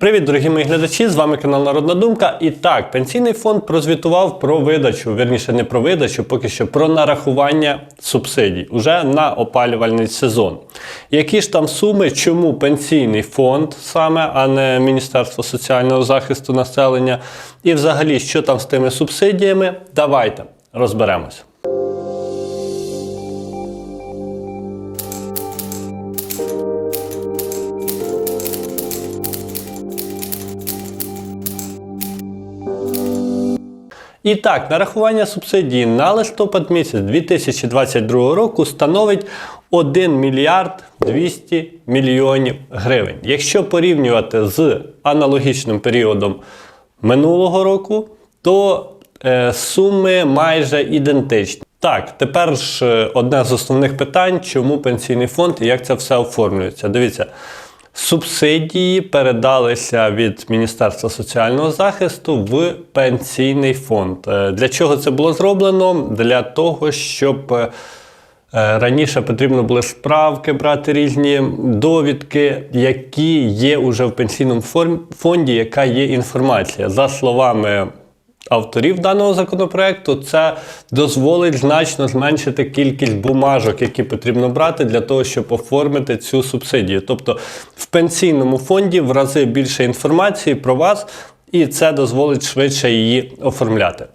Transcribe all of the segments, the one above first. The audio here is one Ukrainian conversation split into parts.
Привіт, дорогі мої глядачі! З вами канал Народна Думка. І так, пенсійний фонд прозвітував про видачу, вірніше, не про видачу, поки що про нарахування субсидій уже на опалювальний сезон. Які ж там суми, чому пенсійний фонд саме, а не Міністерство соціального захисту населення, і взагалі, що там з тими субсидіями? Давайте розберемося. І так, нарахування субсидії на листопад місяць 2022 року становить 1 мільярд 200 мільйонів гривень. Якщо порівнювати з аналогічним періодом минулого року, то е, суми майже ідентичні. Так, тепер ж е, одне з основних питань, чому пенсійний фонд і як це все оформлюється. Дивіться, Субсидії передалися від Міністерства соціального захисту в пенсійний фонд. Е, Для чого це було зроблено? Для того, щоб е, раніше потрібно було справки брати різні довідки, які є уже в пенсійному фонді, яка є інформація. За словами авторів даного законопроекту, це дозволить значно зменшити кількість бумажок, які потрібно брати для того, щоб оформити цю субсидію. Тобто в пенсійному фонді в рази більше інформації про вас, і це дозволить швидше її оформляти.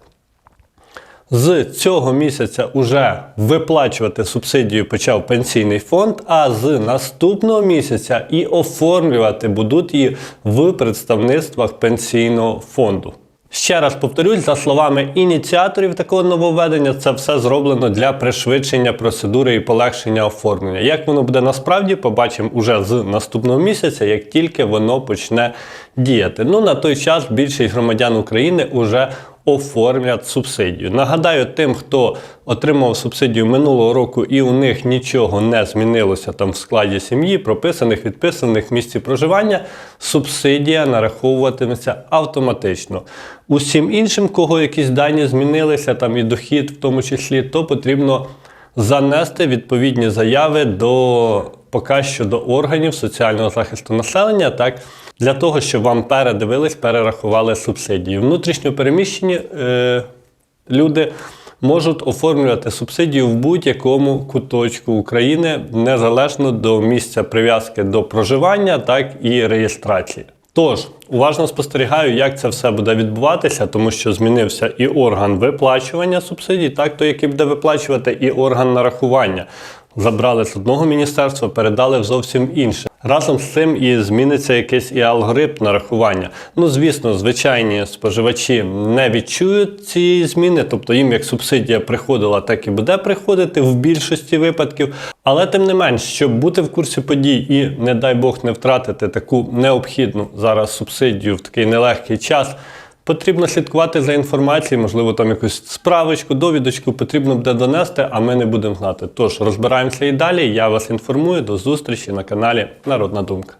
З цього місяця уже виплачувати субсидію почав пенсійний фонд, а з наступного місяця і оформлювати будуть її в представництвах пенсійного фонду. Ще раз повторюсь, за словами ініціаторів такого нововведення, це все зроблено для пришвидшення процедури і полегшення оформлення. Як воно буде насправді, побачимо уже з наступного місяця, як тільки воно почне діяти. Ну на той час більшість громадян України вже оформлять субсидію. Нагадаю, тим, хто отримав субсидію минулого року і у них нічого не змінилося там в складі сім'ї, прописаних, відписаних місці проживання, субсидія нараховуватиметься автоматично. Усім іншим, кого якісь дані змінилися, там і дохід в тому числі, то потрібно занести відповідні заяви до поки що до органів соціального захисту населення, так для того, щоб вам передивились, перерахували субсидії. Внутрішньо переміщені е, люди можуть оформлювати субсидію в будь-якому куточку України, незалежно до місця прив'язки до проживання, так і реєстрації. Тож, уважно спостерігаю, як це все буде відбуватися, тому що змінився і орган виплачування субсидій, так той, який буде виплачувати, і орган нарахування. Забрали з одного міністерства, передали в зовсім інше. Разом з цим і зміниться якийсь і алгоритм нарахування. Ну, звісно, звичайні споживачі не відчують цієї зміни, тобто їм як субсидія приходила, так і буде приходити в більшості випадків. Але тим не менш, щоб бути в курсі подій і, не дай Бог, не втратити таку необхідну зараз субсидію в такий нелегкий час. Потрібно слідкувати за інформацією, можливо, там якусь справочку, довідочку потрібно буде донести, а ми не будемо знати. Тож розбираємося і далі. Я вас інформую. До зустрічі на каналі Народна Думка.